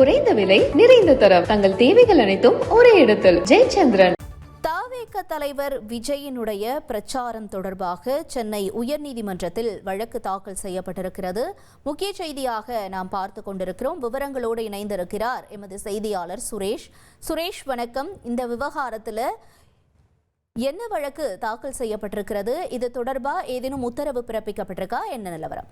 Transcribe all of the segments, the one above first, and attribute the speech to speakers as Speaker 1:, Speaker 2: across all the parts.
Speaker 1: குறைந்த விலை நிறைந்த தரம் தங்கள் தேவைகள் அனைத்தும் ஒரே இடத்தில் ஜெயச்சந்திரன் தலைவர் விஜயினுடைய பிரச்சாரம் தொடர்பாக சென்னை உயர்நீதிமன்றத்தில் வழக்கு தாக்கல் செய்யப்பட்டிருக்கிறது முக்கிய செய்தியாக நாம் பார்த்து கொண்டிருக்கிறோம் விவரங்களோடு இணைந்திருக்கிறார் எமது செய்தியாளர் சுரேஷ் சுரேஷ் வணக்கம் இந்த விவகாரத்தில் என்ன வழக்கு தாக்கல் செய்யப்பட்டிருக்கிறது இது தொடர்பாக ஏதேனும் உத்தரவு பிறப்பிக்கப்பட்டிருக்கா என்ன நிலவரம்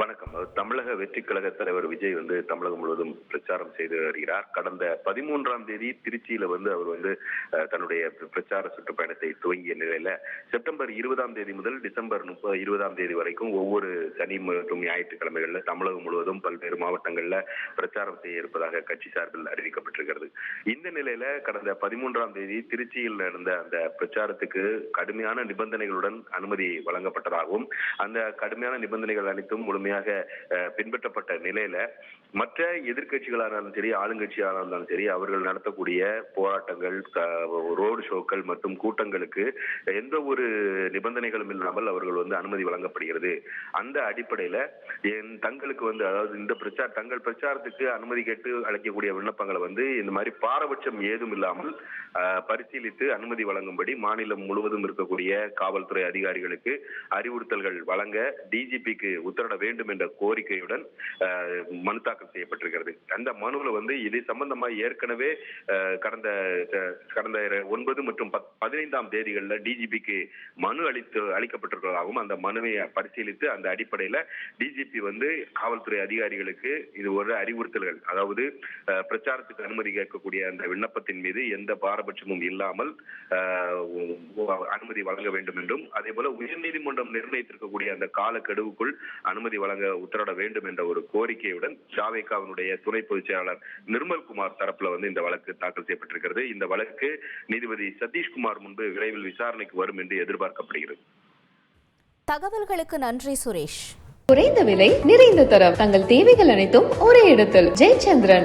Speaker 2: வணக்கம் தமிழக வெற்றி கழக தலைவர் விஜய் வந்து தமிழகம் முழுவதும் பிரச்சாரம் செய்து வருகிறார் கடந்த பதிமூன்றாம் தேதி திருச்சியில வந்து அவர் வந்து தன்னுடைய பிரச்சார சுற்றுப்பயணத்தை துவங்கிய நிலையில செப்டம்பர் இருபதாம் தேதி முதல் டிசம்பர் முப்பது இருபதாம் தேதி வரைக்கும் ஒவ்வொரு சனி மற்றும் ஞாயிற்றுக்கிழமைகள்ல தமிழகம் முழுவதும் பல்வேறு மாவட்டங்கள்ல பிரச்சாரம் செய்ய இருப்பதாக கட்சி சார்பில் அறிவிக்கப்பட்டிருக்கிறது இந்த நிலையில கடந்த பதிமூன்றாம் தேதி திருச்சியில் நடந்த அந்த பிரச்சாரத்துக்கு கடுமையான நிபந்தனைகளுடன் அனுமதி வழங்கப்பட்டதாகவும் அந்த கடுமையான நிபந்தனைகள் அனைத்தும் முழுமையாக பின்பற்றப்பட்ட நிலையில மற்ற எதிர்கட்சிகளாக இருந்தாலும் சரி ஆளுங்கட்சியாக இருந்தாலும் சரி அவர்கள் நடத்தக்கூடிய போராட்டங்கள் ரோடு ஷோக்கள் மற்றும் கூட்டங்களுக்கு எந்த ஒரு நிபந்தனைகளும் இல்லாமல் அவர்கள் வந்து அனுமதி வழங்கப்படுகிறது அந்த அடிப்படையில தங்களுக்கு வந்து அதாவது இந்த பிரச்சார தங்கள் பிரச்சாரத்துக்கு அனுமதி கேட்டு அழைக்கக்கூடிய விண்ணப்பங்களை வந்து இந்த மாதிரி பாரபட்சம் ஏதும் இல்லாமல் பரிசீலித்து அனுமதி வழங்கும்படி மாநிலம் முழுவதும் இருக்கக்கூடிய காவல்துறை அதிகாரிகளுக்கு அறிவுறுத்தல்கள் வழங்க டிஜிபிக்கு உத்தரவிட வேண்டும் என்ற கோரிக்கையுடன் மனு தாக்கல் செய்யப்பட்டிருக்கிறது அந்த மனுவில் வந்து இது சம்பந்தமாக ஏற்கனவே கடந்த கடந்த ஒன்பது மற்றும் பதினைந்தாம் தேதிகளில் டிஜிபிக்கு மனு அளித்து அளிக்கப்பட்டிருக்கிறதாகவும் அந்த மனுவை பரிசீலித்து அந்த அடிப்படையில் டிஜிபி வந்து காவல்துறை அதிகாரிகளுக்கு இது ஒரு அறிவுறுத்தல்கள் அதாவது பிரச்சாரத்துக்கு அனுமதி கேட்கக்கூடிய அந்த விண்ணப்பத்தின் மீது எந்த பாரபட்சமும் இல்லாமல் அனுமதி வழங்க வேண்டும் என்றும் அதே போல உயர்நீதிமன்றம் நிர்ணயித்திருக்கக்கூடிய அந்த காலக்கெடுவுக்குள் அனுமதி அனுமதி வழங்க உத்தரவிட வேண்டும் என்ற ஒரு கோரிக்கையுடன் ஜாவேகாவினுடைய துணை பொதுச் செயலாளர் குமார் தரப்புல வந்து இந்த வழக்கு தாக்கல் செய்யப்பட்டிருக்கிறது இந்த வழக்கு நீதிபதி சதீஷ்குமார் முன்பு விரைவில் விசாரணைக்கு வரும் என்று எதிர்பார்க்கப்படுகிறது
Speaker 1: தகவல்களுக்கு நன்றி சுரேஷ் குறைந்த விலை நிறைந்த தரம் தங்கள் தேவைகள் அனைத்தும் ஒரே இடத்தில் ஜெயச்சந்திரன்